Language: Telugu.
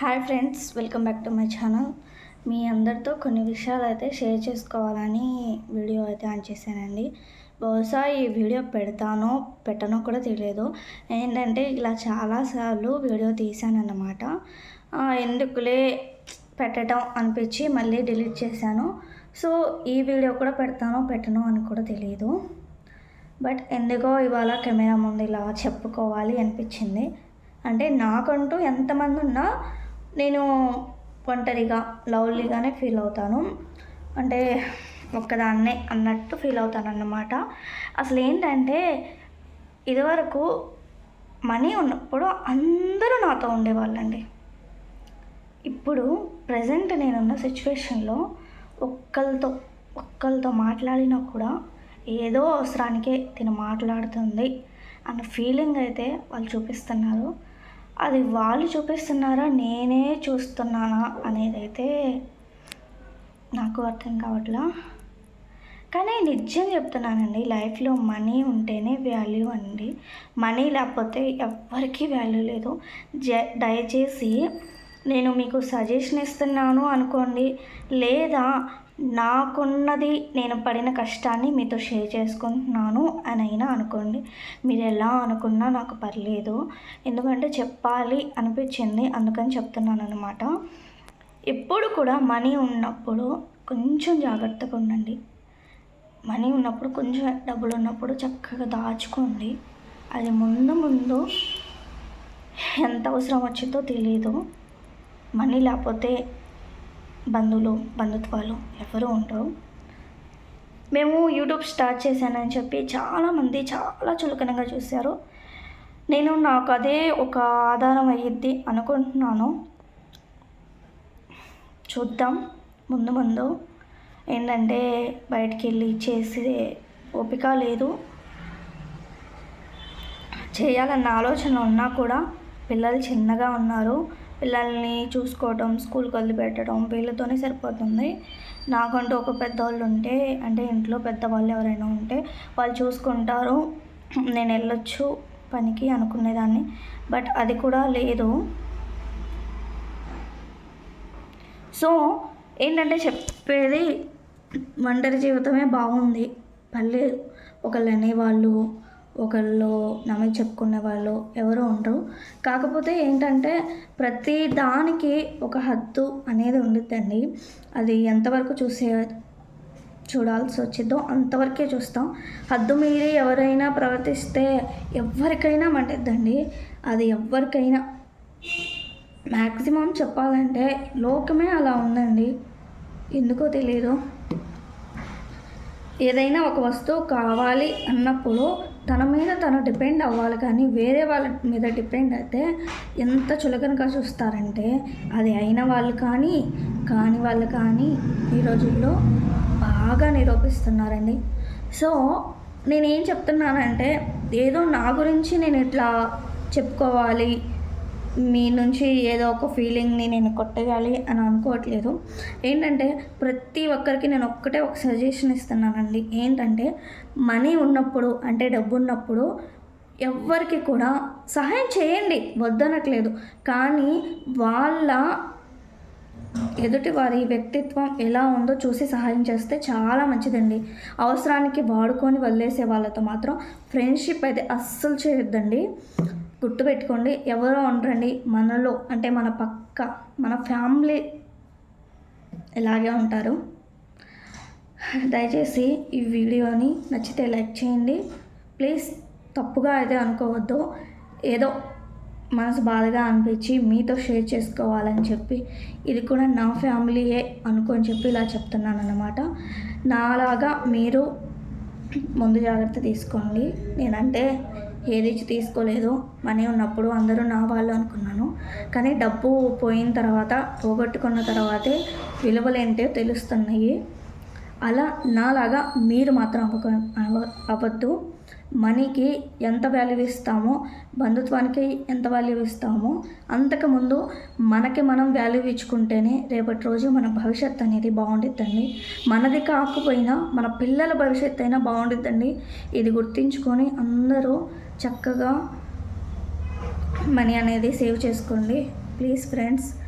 Hi friends welcome back to my channel మీ అందరితో కొన్ని విషయాలు అయితే షేర్ చేసుకోవాలని వీడియో అయితే ఆన్ చేశానండి. బహుశా ఈ వీడియో పెడతానో పెట్టనో కూడా తెలియదు. ఏంటంటే ఇలా చాలాసార్లు వీడియో తీశానన్నమాట. ఎందుకులే పెట్టడం అనిపించి మళ్ళీ డిలీట్ చేశాను. సో ఈ వీడియో కూడా పెడతానో పెట్టనో అని కూడా తెలియదు. బట్ ఎందుకో ఇవాళ కెమెరా ముందు ఇలా చెప్పుకోవాలి అనిపించింది. అంటే నాకంటూ ఎంతమంది ఉన్నా నేను ఒంటరిగా లవ్లీగానే ఫీల్ అవుతాను. అంటే ఒక్కదాన్నే అన్నట్టు ఫీల్ అవుతాను అన్నమాట అసలు ఏంటంటే ఇదివరకు మనీ ఉన్నప్పుడు అందరూ నాతో ఉండేవాళ్ళండి. ఇప్పుడు ప్రజెంట్ నేనున్న సిచ్యువేషన్లో ఒక్కరితో ఒక్కరితో మాట్లాడినా కూడా ఏదో అవసరానికే తిను మాట్లాడుతుంది అన్న ఫీలింగ్ అయితే వాళ్ళు చూపిస్తున్నారు. అది వాళ్ళు చూపిస్తున్నారా? నేనే చూస్తున్నానా? అనేది అయితే నాకు అర్థం కావట్లా. కానీ నిజం చెప్తున్నానండి లైఫ్లో మనీ ఉంటేనే వాల్యూ అండి. మనీ లేకపోతే ఎవ్వరికీ వాల్యూ లేదు. జ దయచేసి నేను మీకు సజెషన్ ఇస్తున్నాను అనుకోండి లేదా నాకున్నది నేను పడిన కష్టాన్ని మీతో షేర్ చేసుకుంటున్నాను అని అయినా అనుకోండి. మీరు ఎలా అనుకున్నా నాకు పర్లేదు. ఎందుకంటే చెప్పాలి అనిపించింది. అందుకని చెప్తున్నాను అనమాట ఎప్పుడు కూడా మనీ ఉన్నప్పుడు కొంచెం జాగ్రత్తగా ఉండండి. మనీ ఉన్నప్పుడు కొంచెం డబ్బులు ఉన్నప్పుడు చక్కగా దాచుకోండి. అది ముందు ముందు ఎంత అవసరం వచ్చిందో తెలియదు మనీ లేకపోతే బంధువులు బంధుత్వాలు ఎవరు ఉండరు. మేము యూట్యూబ్ స్టార్ట్ చేశానని చెప్పి చాలామంది చాలా చులకనగా చూశారు. నేను నాకు అదే ఒక ఆధారం అయ్యిద్ది అనుకుంటున్నాను. చూద్దాం. ముందు ముందు ఏంటంటే బయటికి వెళ్ళి చేసే ఓపిక లేదు. చేయాలన్న ఆలోచన ఉన్నా కూడా పిల్లలు చిన్నగా ఉన్నారు. పిల్లల్ని చూసుకోవడం స్కూల్కి వదిలిపెట్టడం వీళ్ళతోనే సరిపోతుంది. నాకంటూ ఒక పెద్దవాళ్ళు ఉంటే అంటే ఇంట్లో పెద్దవాళ్ళు ఎవరైనా ఉంటే వాళ్ళు చూసుకుంటారు. నేను వెళ్ళొచ్చు పనికి అనుకునేదాన్ని. బట్ అది కూడా లేదు. సో ఏంటంటే చెప్పేది ఒంటరి జీవితమే బాగుంది. పర్లేదు ఒకళ్ళు అనేవాళ్ళు ఒకళ్ళు నమ్మి చెప్పుకునే వాళ్ళు ఎవరు ఉండరు. కాకపోతే ఏంటంటే ప్రతి దానికి ఒక హద్దు అనేది ఉండిద్దండి. అది ఎంతవరకు చూసే చూడాల్సి వచ్చిందో అంతవరకే చూస్తాం. హద్దు మీరి ఎవరైనా ప్రవర్తిస్తే ఎవరికైనా మంటిద్దండి అది ఎవరికైనా. మ్యాక్సిమం చెప్పాలంటే లోకమే అలా ఉందండి. ఎందుకో తెలియదు ఏదైనా ఒక వస్తువు కావాలి అన్నప్పుడు తన మీద తను డిపెండ్ అవ్వాలి. కానీ వేరే వాళ్ళ మీద డిపెండ్ అయితే ఎంత చులకనగా చూస్తారంటే అది అయిన వాళ్ళు కానీ కాని వాళ్ళు కానీ ఈ రోజుల్లో బాగా నిరూపిస్తున్నారండి. సో నేనేం చెప్తున్నానంటే ఏదో నా గురించి నేను ఇట్లా చెప్పుకోవాలి మీ నుంచి ఏదో ఒక ఫీలింగ్ని నేను కొట్టేయాలి అని అనుకోవట్లేదు. ఏంటంటే ప్రతి ఒక్కరికి నేను ఒక్కటే ఒక సజెషన్ ఇస్తున్నానండి. ఏంటంటే మనీ ఉన్నప్పుడు అంటే డబ్బు ఉన్నప్పుడు ఎవ్వరికి కూడా సహాయం చేయండి. వద్దనట్లేదు. కానీ వాళ్ళ ఎదుటి వారి వ్యక్తిత్వం ఎలా ఉందో చూసి సహాయం చేస్తే చాలా మంచిదండి. అవసరానికి వాడుకొని వదిలేసే వాళ్ళతో మాత్రం ఫ్రెండ్షిప్ అయితే అస్సలు చేయొద్దండి. గుర్తుపెట్టుకోండి ఎవరో ఉండరండి మనలో అంటే మన పక్క మన ఫ్యామిలీ ఇలాగే ఉంటారు. దయచేసి ఈ వీడియోని నచ్చితే లైక్ చేయండి. ప్లీజ్ తప్పుగా అయితే అనుకోవద్దు. ఏదో మనసు బాధగా అనిపించి మీతో షేర్ చేసుకోవాలని చెప్పి ఇది కూడా నా ఫ్యామిలీయే అనుకొని చెప్పి ఇలా చెప్తున్నాను అనమాట నాలాగా మీరు ముందు జాగ్రత్త తీసుకోండి. నేనంటే ఏది తీసుకోలేదు మనీ ఉన్నప్పుడు అందరూ నా వాళ్ళు అనుకున్నాను. కానీ డబ్బు పోయిన తర్వాత పోగొట్టుకున్న తర్వాతే విలువలేంటో తెలుస్తున్నాయి. అలా నాలాగా మీరు మాత్రం అవ్వక అవ- అవ్వద్దు. మనీకి ఎంత వాల్యూ ఇస్తామో బంధుత్వానికి ఎంత వాల్యూ ఇస్తామో అంతకుముందు మనకి మనం వాల్యూ ఇచ్చుకుంటేనే రేపటి రోజు మన భవిష్యత్తు అనేది బాగుండిద్దండి. మనది కాకపోయినా మన పిల్లల భవిష్యత్తు అయినా బాగుండిద్దండి. ఇది గుర్తించుకొని అందరూ చక్కగా మనీ అనేది సేవ్ చేసుకోండి. Please friends.